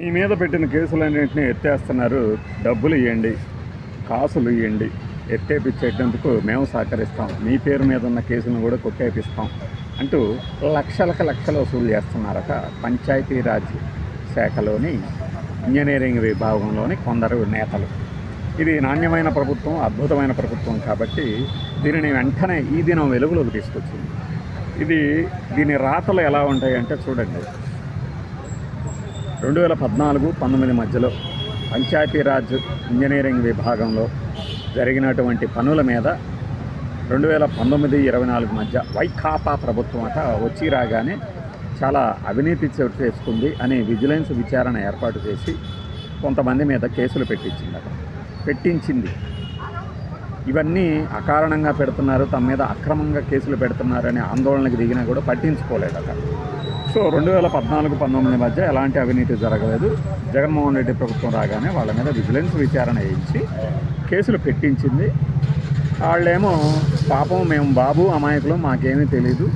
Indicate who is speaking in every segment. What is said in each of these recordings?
Speaker 1: మీ మీద పెట్టిన కేసులన్నింటినీ ఎత్తేస్తున్నారు. డబ్బులు ఇవ్వండి కాసులు ఇవ్వండి ఎత్తేపించేటందుకు మేము సహకరిస్తాం. మీ పేరు మీద ఉన్న కేసులను కూడా కొట్టేపిస్తాం అంటూ లక్షలకు లక్షలు వసూలు చేస్తున్నారట పంచాయతీరాజ్ శాఖలోని ఇంజనీరింగ్ విభాగంలోని కొందరు నేతలు. ఇది నాణ్యమైన ప్రభుత్వం అద్భుతమైన ప్రభుత్వం కాబట్టి దీనిని వెంటనే ఈ దినం వెలుగులోకి తీసుకొచ్చింది. ఇది దీని రాతలు ఎలా ఉంటాయంటే చూడండి. రెండు వేల పద్నాలుగు పంతొమ్మిది మధ్యలో పంచాయతీరాజ్ ఇంజనీరింగ్ విభాగంలో జరిగినటువంటి పనుల మీద రెండు వేల పంతొమ్మిది ఇరవై నాలుగు మధ్య వైకాపా ప్రభుత్వం అట వచ్చి రాగానే చాలా అవినీతి చోటు చేసుకుంది అని విజిలెన్స్ విచారణ ఏర్పాటు చేసి కొంతమంది మీద కేసులు పెట్టించిందట. పెట్టించింది. ఇవన్నీ అకారణంగా పెడుతున్నారు తమ మీద అక్రమంగా కేసులు పెడుతున్నారనే ఆందోళనకు దిగినా కూడా పట్టించుకోలేదట. సో రెండు వేల పద్నాలుగు పంతొమ్మిది మధ్య ఎలాంటి అవినీతి జరగలేదు. జగన్మోహన్ రెడ్డి ప్రభుత్వం రాగానే వాళ్ళ మీద విజిలెన్స్ విచారణ వేయించి కేసులు పెట్టించింది. వాళ్ళేమో పాపం మేము బాబు అమాయకులు మాకేమీ తెలియదు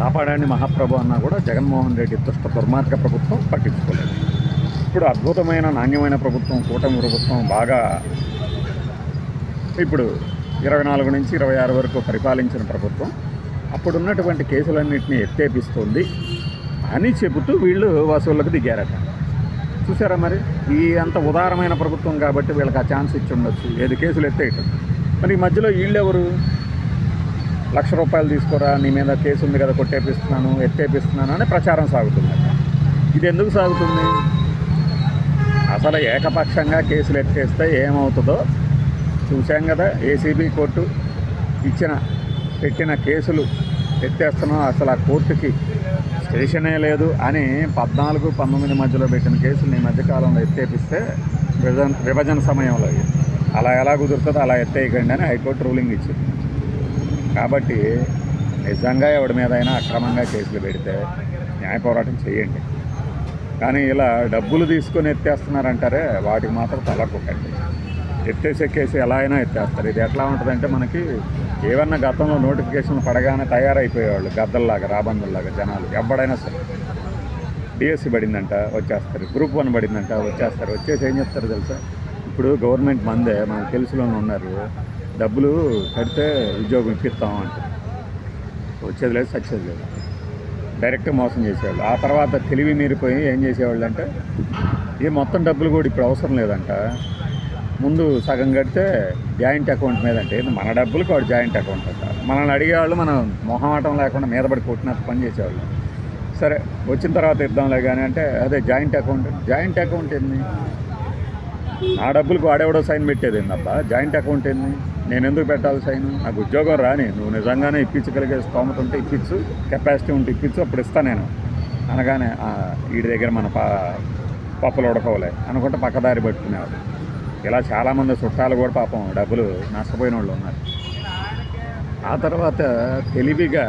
Speaker 1: కాపాడండి మహాప్రభు అన్నా కూడా జగన్మోహన్ రెడ్డి దుష్ట దుర్మార్గ ప్రభుత్వం పట్టించుకోలేదు. ఇప్పుడు అద్భుతమైన నాణ్యమైన ప్రభుత్వం కూటమి ప్రభుత్వం బాగా ఇప్పుడు ఇరవై నాలుగు నుంచి ఇరవై ఆరు వరకు పరిపాలించిన ప్రభుత్వం. అప్పుడున్నటువంటి కేసులన్నింటినీ ఎత్తేపిస్తుంది. అని చెబుతూ వీళ్ళు వసూళ్ళకు దిగారట. చూసారా మరి? ఈ అంత ఉదారమైన ప్రభుత్వం కాబట్టి వీళ్ళకి ఆ ఛాన్స్ ఇచ్చి ఉండొచ్చు. ఏది కేసులు ఎత్తేయటం. మరి ఈ మధ్యలో వీళ్ళెవరు? లక్ష రూపాయలు తీసుకోరా? నీ మీద కేసు ఉంది కదా కొట్టేపిస్తున్నాను ఎత్తేపిస్తున్నాను అని ప్రచారం సాగుతుందట. ఇది ఎందుకు సాగుతుంది? అసలు ఏకపక్షంగా కేసులు ఎత్తేస్తే ఏమవుతుందో చూసాం కదా. ఏసీబీ కోర్టు ఇచ్చిన పెట్టిన కేసులు ఎత్తేస్తున్నాం. అసలు ఆ కోర్టుకి స్టేషనే లేదు అని పద్నాలుగు పంతొమ్మిది మధ్యలో పెట్టిన కేసులు ఈ మధ్యకాలంలో ఎత్తేపిస్తే విభజన విభజన సమయంలో అలా ఎలా కుదురుతుందో అలా ఎత్తేయకండి అని హైకోర్టు రూలింగ్ ఇచ్చింది. కాబట్టి నిజంగా ఎవడి మీద అయినా అక్రమంగా కేసులు పెడితే న్యాయ పోరాటం చేయండి. కానీ ఇలా డబ్బులు తీసుకొని ఎత్తేస్తున్నారంటారే వాటికి మాత్రం తలకొక్కండి ఎత్తేసే కేసు ఎలా అయినా ఎత్తేస్తారు. ఇది ఎట్లా ఉంటుందంటే మనకి ఏమన్నా గతంలో నోటిఫికేషన్ పడగానే తయారైపోయేవాళ్ళు గద్దల్లాగా రాబందుల్లాగా జనాలు. ఎవడైనా సరే. డిఎస్సి పడిందంట వచ్చేస్తారు. గ్రూప్ వన్ పడిందంట వచ్చేస్తారు. వచ్చేసి ఏం చెప్తారు తెలుసా? ఇప్పుడు గవర్నమెంట్ మందే మనకు తెలుసులోనే ఉన్నారు. డబ్బులు కడితే ఉద్యోగం ఇప్పిస్తాం అంటారు వచ్చేది లేదు సచ్చేది లేదు. డైరెక్ట్ మోసం చేసేవాళ్ళు. ఆ తర్వాత తెలివి మీరిపోయి ఏం చేసేవాళ్ళు అంటే ఈ మొత్తం డబ్బులు కూడా ఇప్పుడు అవసరం లేదంట. ముందు సగం కడితే జాయింట్ అకౌంట్ మీద అంటే మన డబ్బులకు వాడు జాయింట్ అకౌంట్ అంట. మనల్ని అడిగేవాళ్ళు మనం మొహమాటం లేకుండా మీద పడి కొట్టినట్టు పని చేసేవాళ్ళు. సరే వచ్చిన తర్వాత ఇద్దాంలే కానీ అంటే అదే జాయింట్ అకౌంట్. జాయింట్ అకౌంట్ ఏంది? నా డబ్బులకు వాడేవాడో సైన్ పెట్టేది ఏందబ్బా జాయింట్ అకౌంట్ ఏంది? నేను ఎందుకు పెట్టాలి సైన్? నాకు ఉద్యోగం రాని నువ్వు నిజంగానే ఇప్పించగలిగే స్తోమత ఉంటే ఇప్పించు కెపాసిటీ ఉంటే ఇప్పించు అప్పుడు ఇస్తా నేను. అనగానే వీడి దగ్గర మన పా పప్పులు ఉడకవలే అనుకుంటే పక్కదారి పట్టుకునేవాడు ఇలా చాలామంది చుట్టాలు కూడా పాపం డబ్బులు నష్టపోయిన వాళ్ళు ఉన్నారు. ఆ తర్వాత తెలివిగా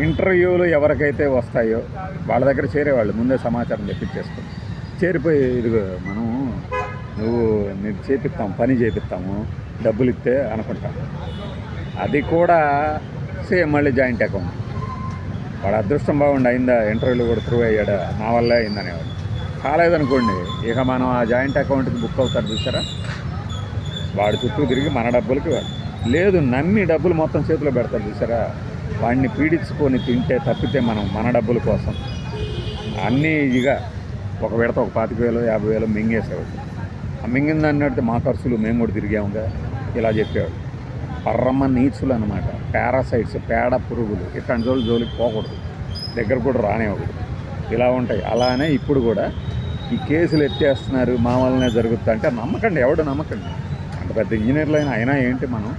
Speaker 1: ఇంటర్వ్యూలు ఎవరికైతే వస్తాయో వాళ్ళ దగ్గర చేరేవాళ్ళు ముందే సమాచారం తెప్పించేసుకుని. చేరిపోయి ఇదిగో మనం నువ్వు నీకు చేపిస్తాం పని చేపిస్తాము డబ్బులు ఇస్తే అనుకుంటాం. అది కూడా సేమ్ మళ్ళీ జాయింట్ అకౌంట్. వాడు అదృష్టం బాగుండి అయిందా? ఇంటర్వ్యూలు కూడా త్రూ అయ్యాడా? నా వల్లే అయిందనేవాడు. కాలేదనుకోండి. ఇక మనం ఆ జాయింట్ అకౌంట్కి బుక్ అవుతారు చూసారా? వాడి చుట్టూ తిరిగి మన డబ్బులకి లేదు నమ్మి డబ్బులు మొత్తం చేతిలో పెడతారు చూసారా? వాడిని పీడించుకొని తింటే తప్పితే మనం మన డబ్బుల కోసం. అన్నీ ఇక ఒక విడత ఒక పాతిక వేలు యాభై వేలు మింగేసేవాడు ఆ మింగిన దాన్ని అడితే మా ఖర్చులు మేము కూడా తిరిగాముగా ఇలా చెప్పేవాడు పర్రమ్మ నీచులు అనమాట పారాసైట్స్ పేడ పురుగులు ఇట్లాంటి జోలు జోలికి పోకూడదు. దగ్గర కూడా రానివ్వకూడదు. ఇలా ఉంటాయి. అలానే ఇప్పుడు కూడా ఈ కేసులు ఎత్తేస్తున్నారు మా వల్లనే జరుగుతుంది అంటే నమ్మకండి ఎవడు నమ్మకండి. అంత పెద్ద ఇంజనీర్లు అయినా అయినా ఏంటి మనం?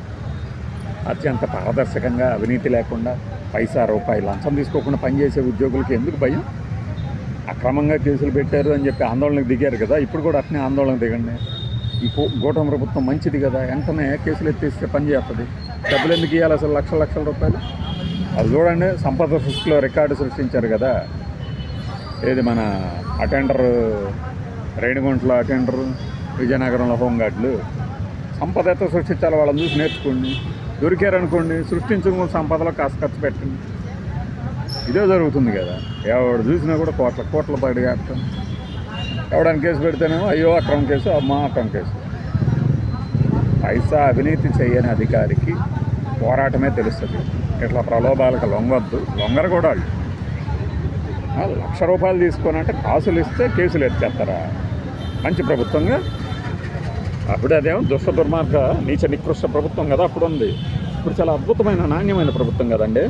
Speaker 1: అత్యంత పారదర్శకంగా అవినీతి లేకుండా పైసా రూపాయి లంచం తీసుకోకుండా పనిచేసే ఉద్యోగులకి ఎందుకు భయం? అక్రమంగా కేసులు పెట్టారు అని చెప్పి ఆందోళనకు దిగారు కదా ఇప్పుడు కూడా అట్నే ఆందోళన దిగండి. ఈ కూ- కూటమి ప్రభుత్వం మంచిది కదా వెంటనే కేసులు ఎత్తేస్తే పని చేస్తుంది. డబ్బులు ఎందుకు ఇవ్వాలి అసలు లక్షల లక్షల రూపాయలు? అది చూడండి సంపద సృష్టిలో రికార్డు సృష్టించారు కదా. ఏది మన అటెండర్ రేణిగుంటలో అటెండరు విజయనగరంలో హోంగార్డులు. సంపద ఎంత సృష్టించాలి వాళ్ళని చూసి నేర్చుకోండి. దొరికారనుకోండి సృష్టించుకున్న సంపదలో కాస్త ఖర్చు పెట్టండి. ఇదే జరుగుతుంది కదా. ఎవడు చూసినా కూడా కోట్ల కోట్ల పడి కాస్తాం ఎవడని కేసు పెడితేనేమో అయ్యో అక్రమ కేసు అమ్మా అక్రమ కేసు. పైసా అవినీతి చేయని అధికారికి పోరాటమే తెలుస్తుంది. ఇట్లా ప్రలోభాలకు లొంగొద్దు. లొంగరు కూడా వాళ్ళు. లక్ష రూపాయలు తీసుకొని కాసులు ఇస్తే కేసులు ఎత్తేస్తారా? మంచి ప్రభుత్వంగా? అప్పుడు అదేమో దుష్ట దుర్మార్గ నీచ నికృష్ట ప్రభుత్వం కదా అప్పుడు ఉంది ఇప్పుడు చాలా అద్భుతమైన నాణ్యమైన ప్రభుత్వం కదండి.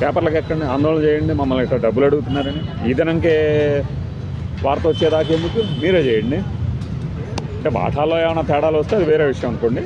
Speaker 1: పేపర్లకు ఎక్కండి ఆందోళన చేయండి మమ్మల్ని ఇట్లా డబ్బులు అడుగుతున్నారని. ఈ దినంకే వార్త వచ్చేదాకా ఎందుకు? మీరే చేయండి. అంటే బాఠాల్లో ఏమైనా తేడాలు వస్తే అది వేరే విషయం అనుకోండి.